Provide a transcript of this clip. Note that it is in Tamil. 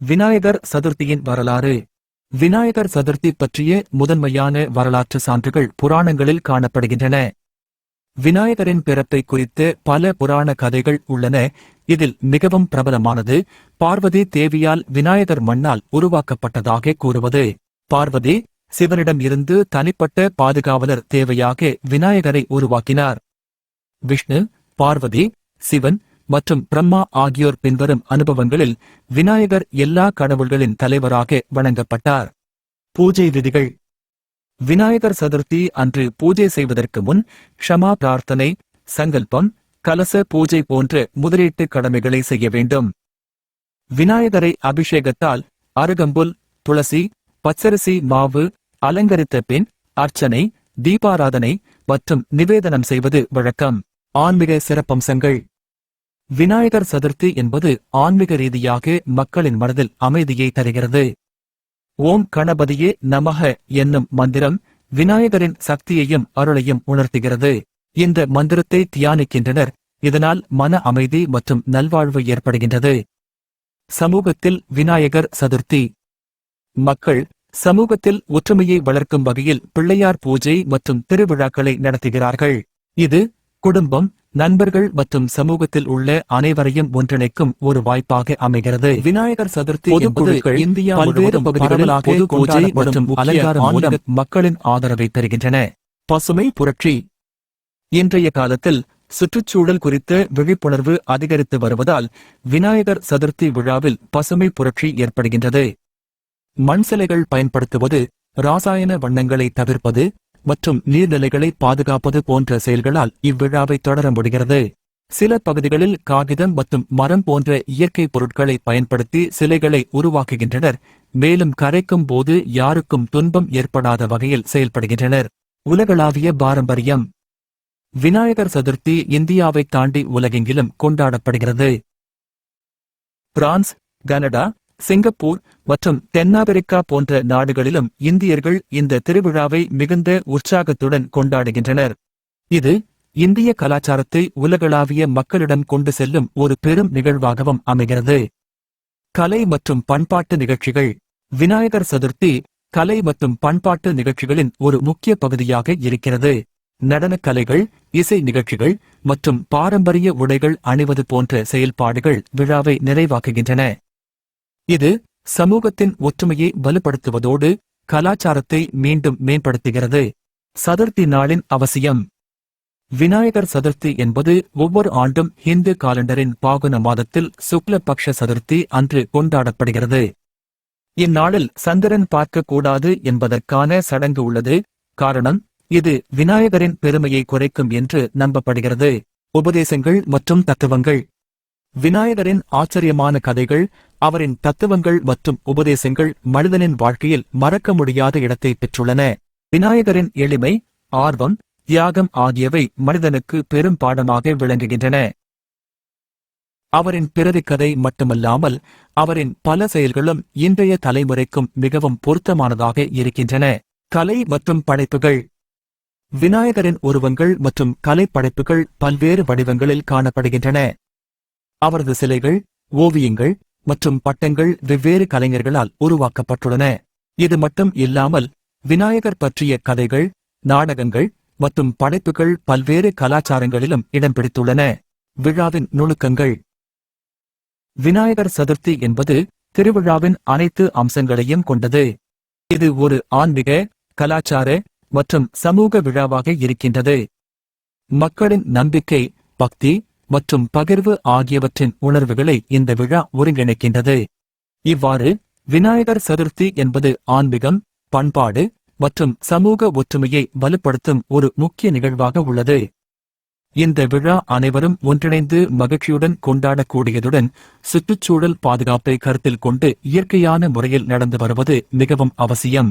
விநாயகர் சதுர்த்தியின் வரலாறு. விநாயகர் சதுர்த்தி பற்றிய முதன்மையான வரலாற்று சான்றுகள் புராணங்களில் காணப்படுகின்றன. விநாயகரின் பிறப்பை குறித்து பல புராண கதைகள் உள்ளன. இதில் மிகவும் பிரபலமானது பார்வதி தேவியால் விநாயகர் மண்ணால் உருவாக்கப்பட்டதாக கூறுவது. பார்வதி சிவனிடம் இருந்து தனிப்பட்ட பாதுகாவலர் தேவையாக விநாயகரை உருவாக்கினார். விஷ்ணு பார்வதி சிவன் மற்றும் பிரம்மா ஆகியோர் பின்வரும் அனுபவங்களில் விநாயகர் எல்லா கடவுள்களின் தலைவராக வணங்கப்பட்டார். பூஜை விதிகள். விநாயகர் சதுர்த்தி அன்று பூஜை செய்வதற்கு முன் க்ஷமா பிரார்த்தனை சங்கல்பம் கலச பூஜை போன்ற முதலீட்டு கடமைகளை செய்ய வேண்டும். விநாயகரை அபிஷேகத்தால் அருகம்புல் துளசி பச்சரிசி மாவு அலங்கரித்த பின் அர்ச்சனை தீபாராதனை மற்றும் நிவேதனம் செய்வது வழக்கம். ஆன்மீக சிறப்பம்சங்கள். விநாயகர் சதுர்த்தி என்பது ஆன்மீக ரீதியாக மக்களின் மனதில் அமைதியை தருகிறது. ஓம் கணபதியே நமக என்னும் மந்திரம் விநாயகரின் சக்தியையும் அருளையும் உணர்த்துகிறது. இந்த மந்திரத்தை தியானிக்கின்றனர். இதனால் மன அமைதி மற்றும் நல்வாழ்வு ஏற்படுகின்றது. சமூகத்தில் விநாயகர் சதுர்த்தி. மக்கள் சமூகத்தில் ஒற்றுமையை வளர்க்கும் வகையில் பிள்ளையார் பூஜை மற்றும் திருவிழாக்களை நடத்துகிறார்கள். இது குடும்பம் நண்பர்கள் மற்றும் சமூகத்தில் உள்ள அனைவரையும் ஒன்றிணைக்கும் ஒரு வாய்ப்பாக அமைகிறது. விநாயகர் சதுர்த்தி என்பது இந்தியா பல்வேறு பூஜை மற்றும் அலங்காரம் மூலம் மக்களின் ஆதரவை பெறுகின்றன பசுமை புரட்சி. இன்றைய காலத்தில் சுற்றுச்சூழல் குறித்த விழிப்புணர்வு அதிகரித்து வருவதால் விநாயகர் சதுர்த்தி விழாவில் பசுமை புரட்சி ஏற்படுகின்றது. மண் சிலைகள் பயன்படுத்துவது ராசாயன வண்ணங்களை தவிர்ப்பது மற்றும் நீர்நிலைகளை பாதுகாப்பது போன்ற செயல்களால் இவ்விழாவை தொடர முடிகிறது. சில பகுதிகளில் காகிதம் மற்றும் மரம் போன்ற இயற்கை பொருட்களை பயன்படுத்தி சிலைகளை உருவாக்குகின்றனர். மேலும் கரைக்கும் போது யாருக்கும் துன்பம் ஏற்படாத வகையில் செயல்படுகின்றனர். உலகளாவிய பாரம்பரியம். விநாயகர் சதுர்த்தி இந்தியாவை தாண்டி உலகெங்கிலும் கொண்டாடப்படுகிறது. பிரான்ஸ் கனடா சிங்கப்பூர் மற்றும் தென்னாப்பிரிக்கா போன்ற நாடுகளிலும் இந்தியர்கள் இந்த திருவிழாவை மிகுந்த உற்சாகத்துடன் கொண்டாடுகின்றனர். இது இந்திய கலாச்சாரத்தை உலகளாவிய மக்களிடம் கொண்டு செல்லும் ஒரு பெரும் நிகழ்வாகவும் அமைகிறது. கலை மற்றும் பண்பாட்டு நிகழ்ச்சிகள் விநாயகர் சதுர்த்தி கலை மற்றும் பண்பாட்டு நிகழ்ச்சிகளின் ஒரு முக்கிய பகுதியாக இருக்கிறது. நடனக் கலைகள் இசை நிகழ்ச்சிகள் மற்றும் பாரம்பரிய உடைகள் அணிவது போன்ற செயல்பாடுகள் விழாவை நிறைவாக்குகின்றன. இது சமூகத்தின் ஒற்றுமையை வலுப்படுத்துவதோடு கலாச்சாரத்தை மீண்டும் மேம்படுத்துகிறது. சதுர்த்தி நாளின் அவசியம். விநாயகர் சதுர்த்தி என்பது ஒவ்வொரு ஆண்டும் இந்து காலண்டரின் பாகுன மாதத்தில் சுக்லபக்ஷ சதுர்த்தி அன்று கொண்டாடப்படுகிறது. இந்நாளில் சந்திரன் பார்க்கக்கூடாது என்பதற்கான சடங்கு உள்ளது. காரணம் இது விநாயகரின் பெருமையை குறைக்கும் என்று நம்பப்படுகிறது. உபதேசங்கள் மற்றும் தத்துவங்கள். விநாயகரின் ஆச்சரியமான கதைகள் அவரின் தத்துவங்கள் மற்றும் உபதேசங்கள் மனிதனின் வாழ்க்கையில் மறக்க முடியாத இடத்தை பெற்றுள்ளன. விநாயகரின் எளிமை ஆர்வம் தியாகம் ஆகியவை மனிதனுக்கு பெரும் பாடமாக விளங்குகின்றன. அவரின் பிறவி கதை மட்டுமல்லாமல் அவரின் பல செயல்களும் இன்றைய தலைமுறைக்கும் மிகவும் பொருத்தமானதாக இருக்கின்றன. கலை மற்றும் படைப்புகள். விநாயகரின் உருவங்கள் மற்றும் கலைப்படைப்புகள் பல்வேறு வடிவங்களில் காணப்படுகின்றன. அவரது சிலைகள் ஓவியங்கள் மற்றும் பட்டங்கள் வெவ்வேறு கலைஞர்களால் உருவாக்கப்பட்டுள்ளன. இது மட்டும் இல்லாமல் விநாயகர் பற்றிய கதைகள் நாடகங்கள் மற்றும் படைப்புகள் பல்வேறு கலாச்சாரங்களிலும் இடம் பிடித்துள்ளன. விழாவின் நுணுக்கங்கள். விநாயகர் சதுர்த்தி என்பது திருவிழாவின் அனைத்து அம்சங்களையும் கொண்டது. இது ஒரு ஆன்மீக கலாச்சார மற்றும் சமூக விழாவாக இருக்கின்றது. மக்களின் நம்பிக்கை பக்தி மற்றும் பகிர்வு ஆகியவற்றின் உணர்வுகளை இந்த விழா ஒருங்கிணைக்கின்றது. இவ்வாறு விநாயகர் சதுர்த்தி என்பது ஆன்மீகம் பண்பாடு மற்றும் சமூக ஒற்றுமையை வலுப்படுத்தும் ஒரு முக்கிய நிகழ்வாக உள்ளது. இந்த விழா அனைவரும் ஒன்றிணைந்து மகிழ்ச்சியுடன் கொண்டாடக்கூடியதுடன் சுற்றுச்சூழல் பாதுகாப்பை கருத்தில் கொண்டு இயற்கையான முறையில் நடந்து வருவது மிகவும் அவசியம்.